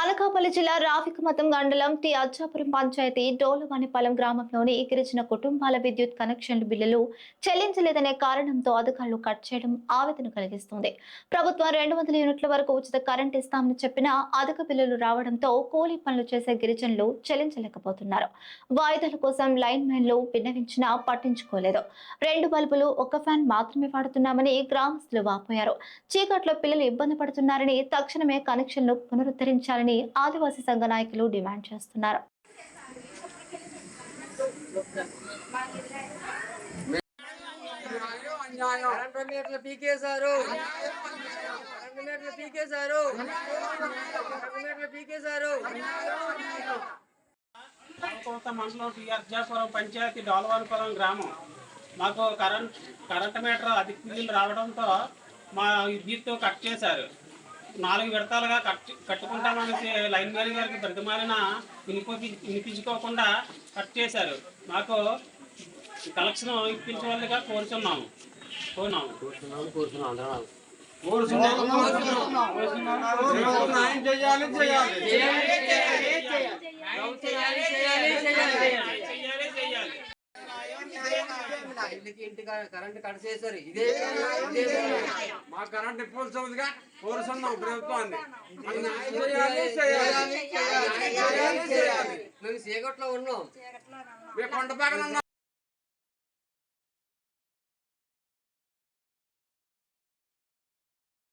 అనకాపల్లి జిల్లా రావికమతం మండలం టి అచ్చాపురం పంచాయతీ డోలవానిపాలెం గ్రామంలోని గిరిజన కుటుంబాల విద్యుత్ కనెక్షన్ల బిల్లులు చెల్లించలేదనే కారణంతో అధికారులు కట్ చేయడం ఆవేదన కలిగిస్తుంది. ప్రభుత్వం రెండు వందల యూనిట్ల వరకు ఉచిత కరెంట్ ఇస్తామని చెప్పినా అధిక బిల్లులు రావడంతో కూలీ పనులు చేసే గిరిజనులు చెల్లించలేకపోతున్నారు. వాయిదాల కోసం లైన్ మ్యాన్లు విన్నవించినా పట్టించుకోలేదు. రెండు బల్బులు ఒక ఫ్యాన్ మాత్రమే వాడుతున్నామని గ్రామస్తులు వాపోయారు. చీకట్లో పిల్లలు ఇబ్బంది పడుతున్నారని తక్షణమే కనెక్షన్లు పునరుద్ధరించాలని ఆదివాసీ సంఘ నాయకులు డిమాండ్ చేస్తున్నారు. పీకేశారు పీకేశారు పీకేశారు కొత్త మండలం టి పంచాయతీ డోలవానిపురం గ్రామం. మాకు కరెంట్ కరెంట్ మీటర్ అధిక బిల్లులు రావడంతో మా విద్యుత్ కట్ చేశారు. నాలుగు విడతలుగా కట్ కట్టుకుంటామని లైన్ మ్యాన్ గారికి బ్రతిమాలిన వినిపి వినిపించుకోకుండా కట్ చేశారు. మాకు కలెక్షన్ ఇప్పించవలగా కోరుతున్నాము కోరున్నాము న్యాయం చేయాలి చేయాలి. చేయాలి చేయాలి చేయాలి చెయ్యాలి చెయ్యాలి ఇంటికి ఇంటికి కరెంట్ కట్ చేశారు. ఇదే మా కరెంట్ ఇవ్వాల్సిందిగా కోరుతున్నాం ప్రభుత్వాన్ని మేము చీకట్లో ఉన్నాం మేము కొండ పక్కన